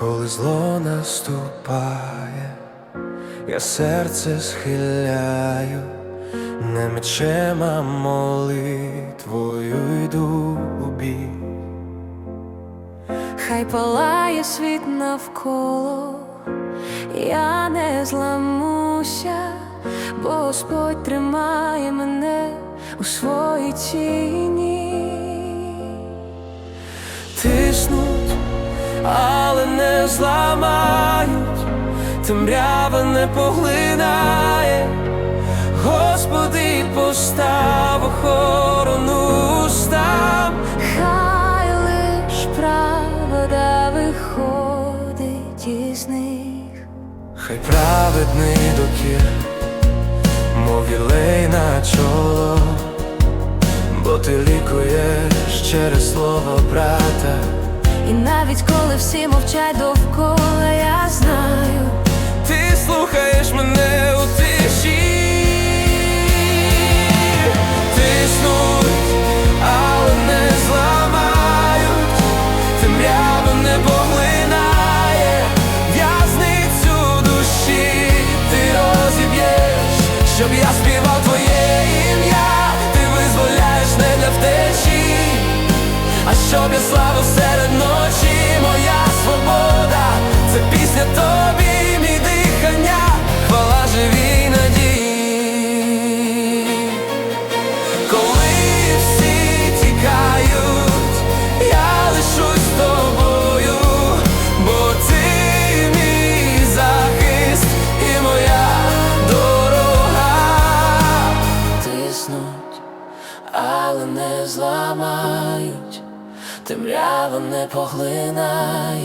коли зло наступає, я серце схиляю, не мечем, а молитвою йду у бій. Хай палає світ навколо, я не зламуся, бо Господь тримає мене у своїй тіні. Тиснуть, але не зламають, темрява не поглинає, Господи, постав охорону устам. Хай лиш правда виходить із них. Хай праведний докір, мов вілей на чоло, бо ти лікуєш через слово брата. І навіть коли всі мовчать довкола, я знаю, Ти слухаєш мене у тиші, тиснуть, але не зламають, темрява не поглинає, в'язницю душі ти розіб'єш, щоб я співав твоє ім'я, ти визволяєш не для втечі, а щоб я славив серед не зламають, темрява не поглинає.